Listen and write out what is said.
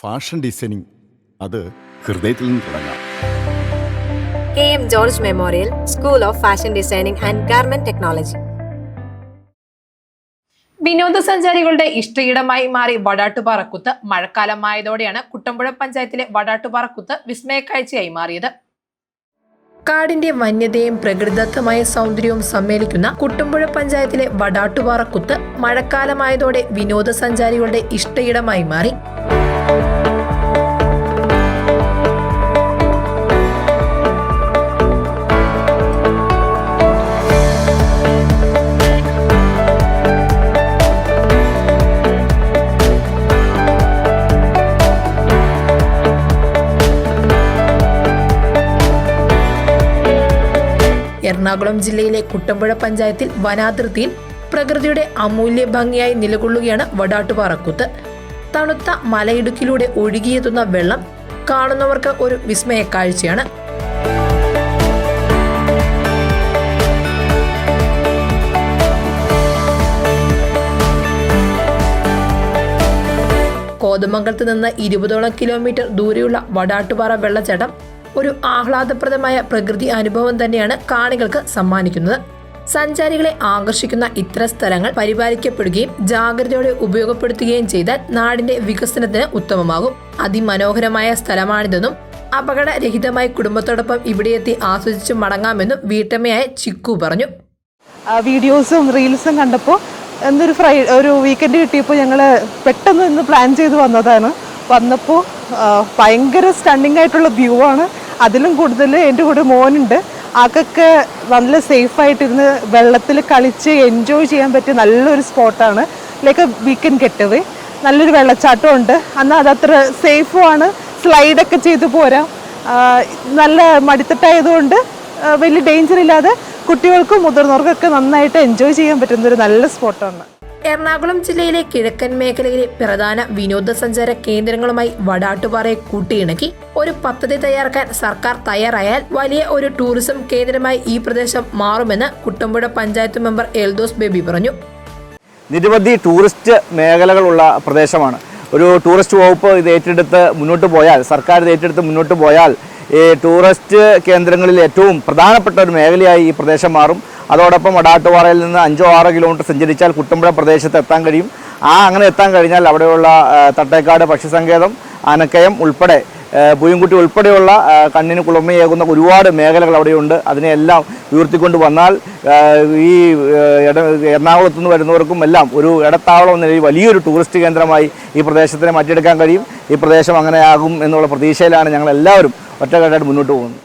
Fashion designing. അത് ഹൃദയത്തിൽ നിന്ന് തുടങ്ങാം. K M George memorial school of fashion designing and garment technology. വിനോദസഞ്ചാരികളുടെ ഇഷ്ടയിടമായി മാറി വടാട്ടുപാറക്കുത്ത് മഴക്കാലമായതോടെയാണ് കുട്ടമ്പുഴ പഞ്ചായത്തിലെ വടാട്ടുപാറക്കുത്ത് വിസ്മയക്കാഴ്ചയായി മാറിയത്. കാടിന്റെ വന്യതയും പ്രകൃതിദത്തമായ സൗന്ദര്യവും സമ്മേളിക്കുന്ന കുട്ടമ്പുഴ പഞ്ചായത്തിലെ വടാട്ടുപാറക്കുത്ത് മഴക്കാലമായതോടെ വിനോദസഞ്ചാരികളുടെ ഇഷ്ടയിടമായി മാറി. എറണാകുളം ജില്ലയിലെ കുട്ടമ്പുഴ പഞ്ചായത്തിൽ വനാതിർത്തിയിൽ പ്രകൃതിയുടെ അമൂല്യ ഭംഗിയായി നിലകൊള്ളുകയാണ് വടാട്ടുപാറക്കുത്ത്. തണുത്ത മലയിടുക്കിലൂടെ ഒഴുകിയെത്തുന്ന വെള്ളം കാണുന്നവർക്ക് ഒരു വിസ്മയ കാഴ്ചയാണ്. കോതമംഗലത്ത് നിന്ന് ഇരുപതോളം കിലോമീറ്റർ ദൂരെയുള്ള വടാട്ടുപാറ വെള്ളച്ചാട്ടം ഒരു ആഹ്ലാദപ്രദമായ പ്രകൃതി അനുഭവം തന്നെയാണ് കാണികൾക്ക് സമ്മാനിക്കുന്നത്. സഞ്ചാരികളെ ആകർഷിക്കുന്ന ഇത്തരം സ്ഥലങ്ങൾ പരിപാലിക്കപ്പെടുകയും ജാഗ്രതയോടെ ഉപയോഗപ്പെടുത്തുകയും ചെയ്താൽ നാടിന്റെ വികസനത്തിന് ഉത്തമമാകും. അതിമനോഹരമായ സ്ഥലമാണിതെന്നും അപകടരഹിതമായി കുടുംബത്തോടൊപ്പം ഇവിടെയെത്തി ആസ്വദിച്ച് മടങ്ങാമെന്നും വീട്ടമ്മയായ ചിക്കു പറഞ്ഞു. വീഡിയോസും റീൽസും കണ്ടപ്പോൾ എന്നൊരു ഫ്രൈ ഒരു വീക്കെൻഡ് കിട്ടിയപ്പോൾ ഞങ്ങൾ പെട്ടെന്ന് ഇന്ന് പ്ലാൻ ചെയ്ത് വന്നതാണ്. വന്നപ്പോൾ ഭയങ്കര സ്റ്റണ്ണിങ് ആയിട്ടുള്ള വ്യൂ ആണ്. അതിലും കൂടുതൽ എന്റെ കൂടെ മോനുണ്ട്. ആക്കൊക്കെ നല്ല സേഫ് സേഫായിട്ടിരുന്ന് വെള്ളത്തിൽ കളിച്ച് എൻജോയ് ചെയ്യാൻ പറ്റിയ നല്ലൊരു സ്പോട്ടാണ്. ലൈക്ക് വീക്കെൻഡ് ഗെറ്റവേ നല്ലൊരു വെള്ളച്ചാട്ടം ഉണ്ട് എന്നാൽ അതത്ര സേഫുമാണ്. സ്ലൈഡൊക്കെ ചെയ്ത് പോരാം. നല്ല മടിത്തട്ടായതുകൊണ്ട് വലിയ ഡേഞ്ചർ ഇല്ലാതെ കുട്ടികൾക്കും മുതിർന്നവർക്കൊക്കെ നന്നായിട്ട് എൻജോയ് ചെയ്യാൻ പറ്റുന്ന ഒരു നല്ല സ്പോട്ടാണ്. എറണാകുളം ജില്ലയിലെ കിഴക്കൻ മേഖലയിലെ പ്രധാന വിനോദസഞ്ചാര കേന്ദ്രങ്ങളുമായി വടാട്ടുപാറയെ കൂട്ടിയിണക്കി ഒരു പദ്ധതി തയ്യാറാക്കാൻ സർക്കാർ തയ്യാറായാൽ വലിയ ഒരു ടൂറിസം കേന്ദ്രമായി ഈ പ്രദേശം മാറുമെന്ന് കുട്ടമ്പുഴ പഞ്ചായത്ത് മെമ്പർ എൽദോസ് ബേബി പറഞ്ഞു. നിരവധി ടൂറിസ്റ്റ് മേഖലകളുള്ള പ്രദേശമാണ്. ഒരു ടൂറിസ്റ്റ് വകുപ്പ് ഇത് ഏറ്റെടുത്ത് മുന്നോട്ട് പോയാൽ സർക്കാർ ഇത് ഏറ്റെടുത്ത് മുന്നോട്ട് പോയാൽ ഈ ടൂറിസ്റ്റ് കേന്ദ്രങ്ങളിൽ ഏറ്റവും പ്രധാനപ്പെട്ട ഒരു മേഖലയായി ഈ പ്രദേശം മാറും. അതോടൊപ്പം വടാട്ടുപാറയിൽ നിന്ന് അഞ്ചോ ആറോ കിലോമീറ്റർ സഞ്ചരിച്ചാൽ കുട്ടമ്പുഴ പ്രദേശത്ത് എത്താൻ കഴിയും. ആ അങ്ങനെ എത്താൻ കഴിഞ്ഞാൽ അവിടെയുള്ള തട്ടേക്കാട് പക്ഷിസങ്കേതം ആനക്കയം ഉൾപ്പെടെ പൂയംകുട്ടി ഉൾപ്പെടെയുള്ള കണ്ണിന് കുളിർമയേകുന്ന ഒരുപാട് മേഖലകൾ അവിടെയുണ്ട്. അതിനെയെല്ലാം ഉയർത്തിക്കൊണ്ട് വന്നാൽ ഈ എറണാകുളത്ത് നിന്ന് വരുന്നവർക്കും എല്ലാം ഒരു ഇടത്താവളം എന്ന നിലയിൽ വലിയൊരു ടൂറിസ്റ്റ് കേന്ദ്രമായി ഈ പ്രദേശത്തിനെ മാറ്റിയെടുക്കാൻ കഴിയും. ഈ പ്രദേശം അങ്ങനെയാകും എന്നുള്ള പ്രതീക്ഷയിലാണ് ഞങ്ങൾ എല്ലാവരും ഒറ്റക്കെട്ടായിട്ട് മുന്നോട്ട് പോകുന്നത്.